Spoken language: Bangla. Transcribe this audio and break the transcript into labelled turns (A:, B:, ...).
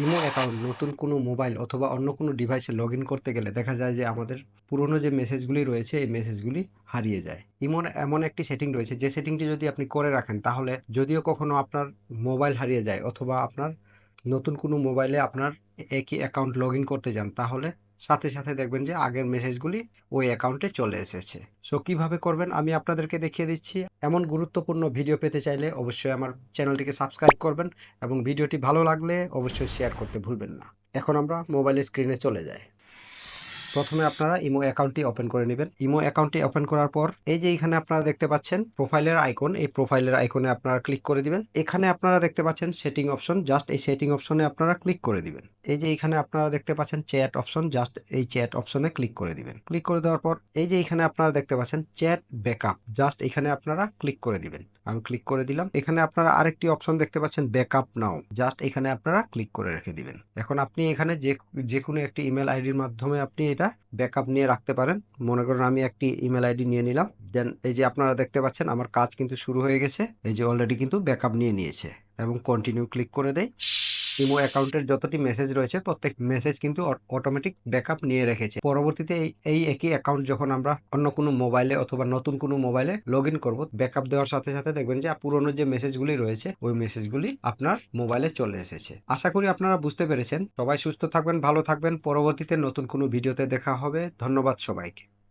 A: ইমো অ্যাকাউন্ট নতুন কোনো মোবাইল অথবা অন্য কোনো ডিভাইসে লগ করতে গেলে দেখা যায় যে আমাদের পুরনো যে মেসেজগুলি রয়েছে, এই মেসেজগুলি হারিয়ে যায়। ইমোর এমন একটি সেটিং রয়েছে, যে সেটিংটি যদি আপনি করে রাখেন, তাহলে যদিও কখনো আপনার মোবাইল হারিয়ে যায় অথবা আপনার নতুন কোনো মোবাইলে আপনার একই অ্যাকাউন্ট লগ করতে যান, তাহলে সাথে সাথে দেখবেন যে আগের মেসেজগুলি ওই অ্যাকাউন্টে চলে এসেছে। সো কীভাবে করবেন আমি আপনাদেরকে দেখিয়ে দিচ্ছি। এমন গুরুত্বপূর্ণ ভিডিও পেতে চাইলে অবশ্যই আমার চ্যানেলটিকে সাবস্ক্রাইব করবেন এবং ভিডিওটি ভালো লাগলে অবশ্যই শেয়ার করতে ভুলবেন না। এখন আমরা মোবাইল স্ক্রিনে চলে যাই। প্রথমে আপনারা ইমো অ্যাকাউন্টটি ওপেন করে নেবেন। ইমো অ্যাকাউন্টটি ওপেন করার পর এই যে এখানে আপনারা দেখতে পাচ্ছেন প্রোফাইলের আইকন, এই প্রোফাইলের আইকনে আপনারা ক্লিক করে দিবেন। এখানে আপনারা দেখতে পাচ্ছেন সেটিং অপশন, জাস্ট এই সেটিং অপশনে আপনারা ক্লিক করে দিবেন। এই যে এখানে আপনারা দেখতে পাচ্ছেন চ্যাট অপশন, জাস্ট এই চ্যাট অপশনে ক্লিক করে দিবেন। ক্লিক করে দেওয়ার পর এই যে এখানে আপনারা দেখতে পাচ্ছেন চ্যাট ব্যাকআপ, জাস্ট এখানে আপনারা ক্লিক করে দিবেন। আমি ক্লিক করে দিলাম। এখানে আপনারা আরেকটি অপশন দেখতে পাচ্ছেন ব্যাকআপ নাও, জাস্ট এখানে আপনারা ক্লিক করে রেখে দিবেন। এখন আপনি এখানে যে যে কোনো একটি ইমেল আইডির মাধ্যমে আপনি এটা ব্যাকআপ নিয়ে রাখতে পারেন। মনে করেন আমি একটি ইমেল আইডি নিয়ে নিলাম। দেন এই যে আপনারা দেখতে পাচ্ছেন আমার কাজ কিন্তু শুরু হয়ে গেছে। এই যে অলরেডি কিন্তু ব্যাকআপ নিয়ে নিয়েছে। এবং কন্টিনিউ ক্লিক করে দেয় ইমো অ্যাকাউন্টের যতটি মেসেজ রয়েছে, প্রত্যেক মেসেজ কিন্তু অটোমেটিক ব্যাকআপ নিয়ে রেখেছে। পরবর্তীতে এই একই অ্যাকাউন্ট যখন আমরা অন্য কোনো মোবাইলে অথবা নতুন কোনো মোবাইলে লগ ইন করব ব্যাকআপ দেওয়ার সাথে সাথে দেখবেন যে পুরনো যে মেসেজগুলি রয়েছে, ওই মেসেজগুলি আপনার মোবাইলে চলে এসেছে। আশা করি আপনারা বুঝতে পেরেছেন। সবাই সুস্থ থাকবেন, ভালো থাকবেন। পরবর্তীতে নতুন কোনো ভিডিওতে দেখা হবে। ধন্যবাদ সবাইকে।